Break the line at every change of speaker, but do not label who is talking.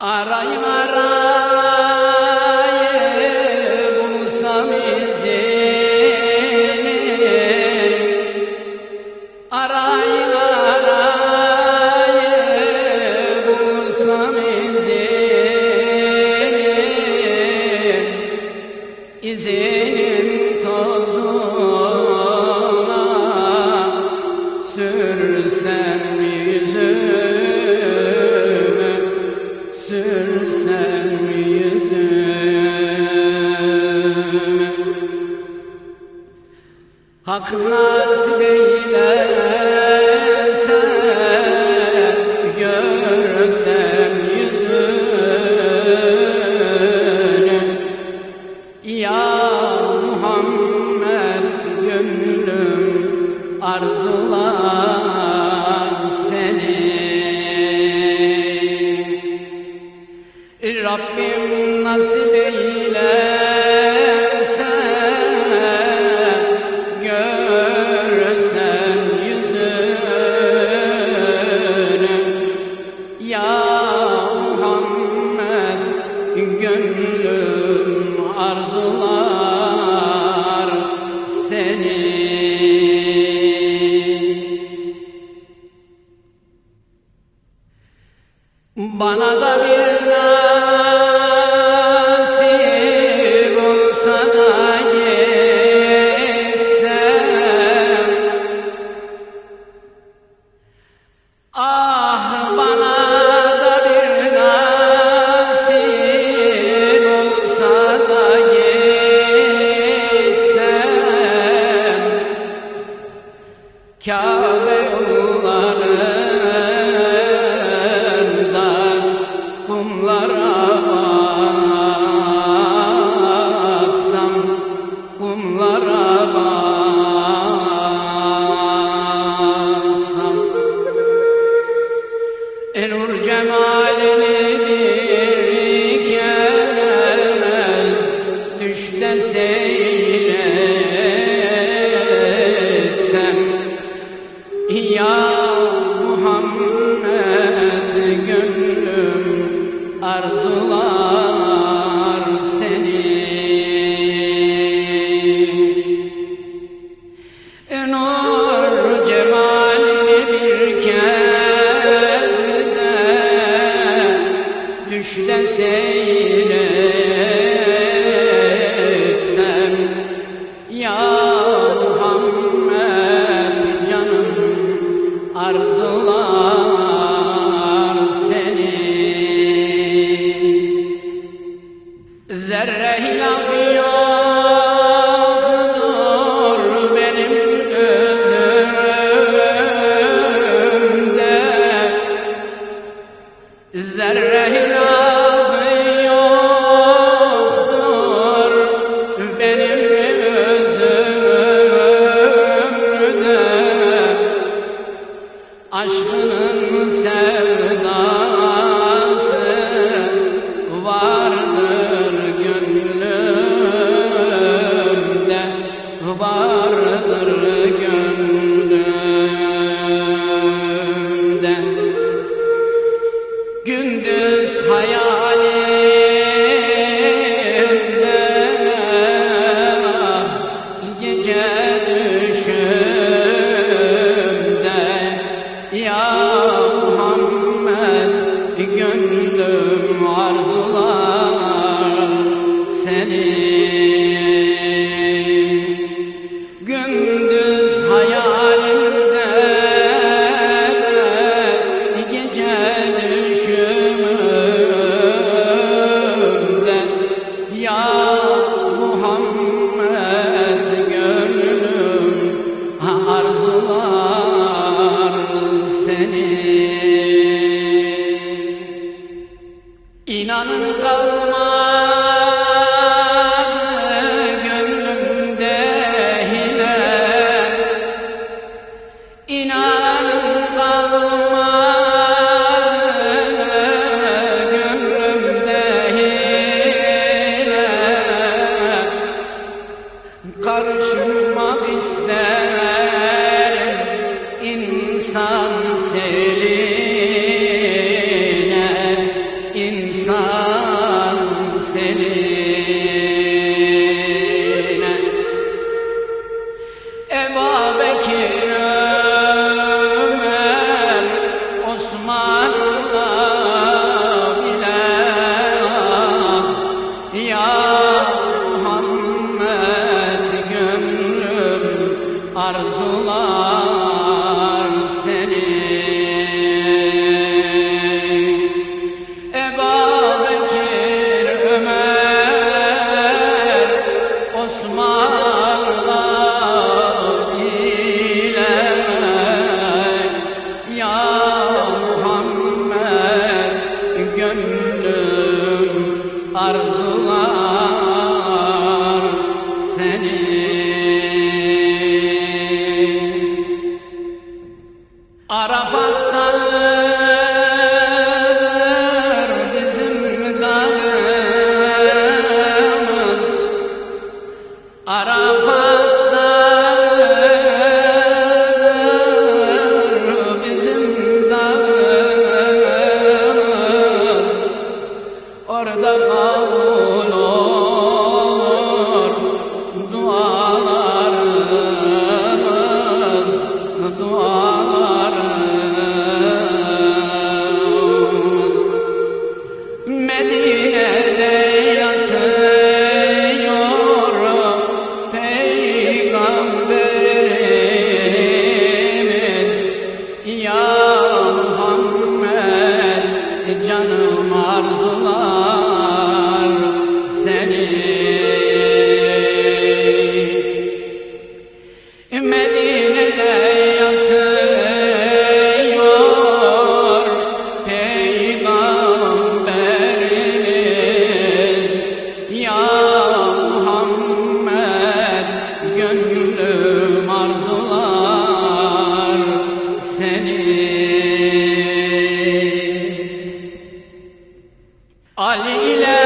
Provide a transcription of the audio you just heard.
آرایم آرایم Hak nasip eylese Görsem yüzünü. Ya Muhammed gönlüm arzular seni. Rabbim nasip ya Muhammed Gönlüm arzular seni. Bana da bir cemalini Düşte seyretsem Ya Muhammed canım arzular seni. Zerre hilaf benim gözümde Zerre Gündüz hayal. inanın kalmaz. Oh, Ali ile